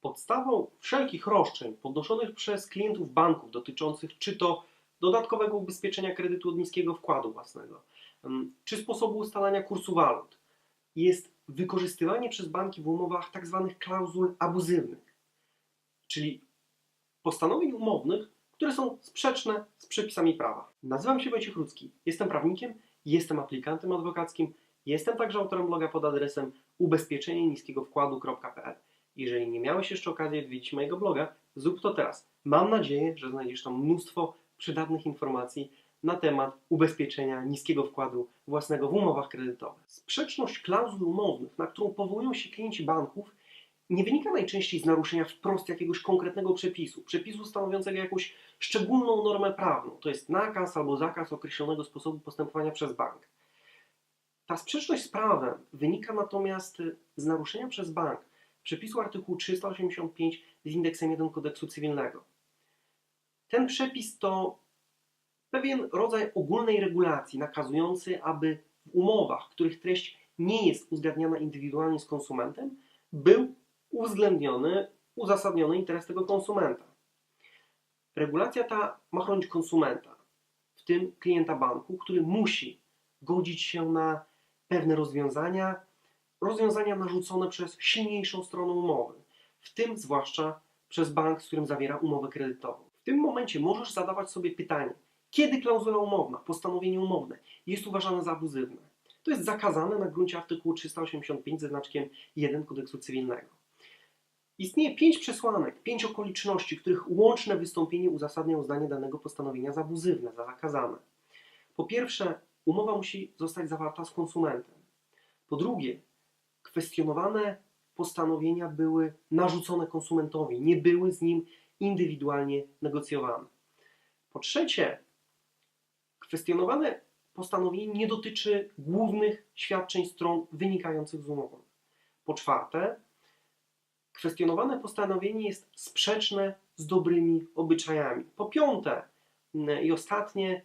Podstawą wszelkich roszczeń podnoszonych przez klientów banków dotyczących czy to dodatkowego ubezpieczenia kredytu od niskiego wkładu własnego, czy sposobu ustalania kursu walut jest wykorzystywanie przez banki w umowach tzw. klauzul abuzywnych, czyli postanowień umownych, które są sprzeczne z przepisami prawa. Nazywam się Wojciech Rudzki, jestem prawnikiem, jestem aplikantem adwokackim, jestem także autorem bloga pod adresem ubezpieczenie niskiego wkładu.pl. Jeżeli nie miałeś jeszcze okazji odwiedzić mojego bloga, zrób to teraz. Mam nadzieję, że znajdziesz tam mnóstwo przydatnych informacji na temat ubezpieczenia niskiego wkładu własnego w umowach kredytowych. Sprzeczność klauzul umownych, na którą powołują się klienci banków, nie wynika najczęściej z naruszenia wprost jakiegoś konkretnego przepisu, przepisu stanowiącego jakąś szczególną normę prawną, to jest nakaz albo zakaz określonego sposobu postępowania przez bank. Ta sprzeczność z prawem wynika natomiast z naruszenia przez bank przepisu artykułu 385 z indeksem 1 kodeksu cywilnego. Ten przepis to pewien rodzaj ogólnej regulacji nakazujący, aby w umowach, których treść nie jest uzgadniana indywidualnie z konsumentem, był uwzględniony, uzasadniony interes tego konsumenta. Regulacja ta ma chronić konsumenta, w tym klienta banku, który musi godzić się na pewne rozwiązania, rozwiązania narzucone przez silniejszą stronę umowy, w tym zwłaszcza przez bank, z którym zawiera umowę kredytową. W tym momencie możesz zadawać sobie pytanie, kiedy klauzula umowna, postanowienie umowne jest uważane za abuzywne. To jest zakazane na gruncie artykułu 385 ze znaczkiem 1 kodeksu cywilnego. Istnieje pięć przesłanek, pięć okoliczności, których łączne wystąpienie uzasadnia uznanie danego postanowienia za abuzywne, za zakazane. Po pierwsze, umowa musi zostać zawarta z konsumentem. Po drugie, kwestionowane postanowienia były narzucone konsumentowi, nie były z nim indywidualnie negocjowane. Po trzecie, kwestionowane postanowienie nie dotyczy głównych świadczeń stron wynikających z umowy. Po czwarte, kwestionowane postanowienie jest sprzeczne z dobrymi obyczajami. Po piąte i ostatnie,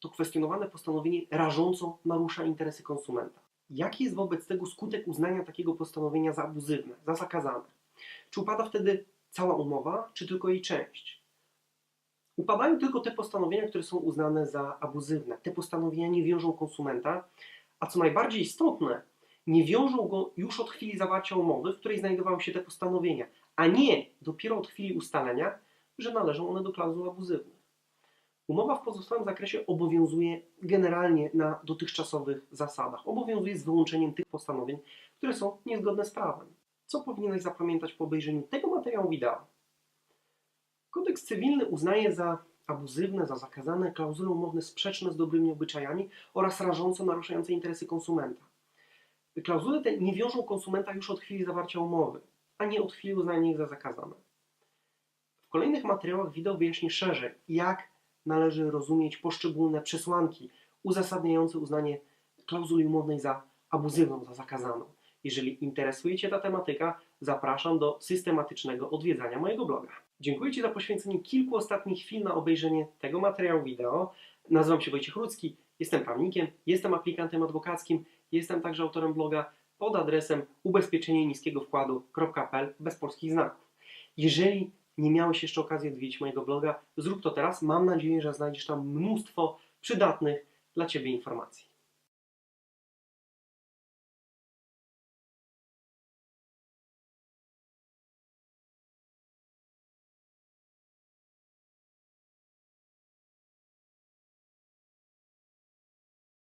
to kwestionowane postanowienie rażąco narusza interesy konsumenta. Jaki jest wobec tego skutek uznania takiego postanowienia za abuzywne, za zakazane? Czy upada wtedy cała umowa, czy tylko jej część? Upadają tylko te postanowienia, które są uznane za abuzywne. Te postanowienia nie wiążą konsumenta, a co najbardziej istotne, nie wiążą go już od chwili zawarcia umowy, w której znajdowały się te postanowienia, a nie dopiero od chwili ustalenia, że należą one do klauzul abuzywnych. Umowa w pozostałym zakresie obowiązuje generalnie na dotychczasowych zasadach. Obowiązuje z wyłączeniem tych postanowień, które są niezgodne z prawem. Co powinieneś zapamiętać po obejrzeniu tego materiału wideo? Kodeks cywilny uznaje za abuzywne, za zakazane klauzule umowne sprzeczne z dobrymi obyczajami oraz rażąco naruszające interesy konsumenta. Klauzule te nie wiążą konsumenta już od chwili zawarcia umowy, a nie od chwili uznania ich za zakazane. W kolejnych materiałach wideo wyjaśnię szerzej, jak należy rozumieć poszczególne przesłanki uzasadniające uznanie klauzuli umownej za abuzywną, za zakazaną. Jeżeli interesuje Cię ta tematyka, zapraszam do systematycznego odwiedzania mojego bloga. Dziękuję Ci za poświęcenie kilku ostatnich chwil na obejrzenie tego materiału wideo. Nazywam się Wojciech Rudzki, jestem prawnikiem, jestem aplikantem adwokackim, jestem także autorem bloga pod adresem ubezpieczenie niskiego wkładu.pl bez polskich znaków. Jeżeli nie miałeś jeszcze okazji odwiedzić mojego bloga, zrób to teraz. Mam nadzieję, że znajdziesz tam mnóstwo przydatnych dla Ciebie informacji.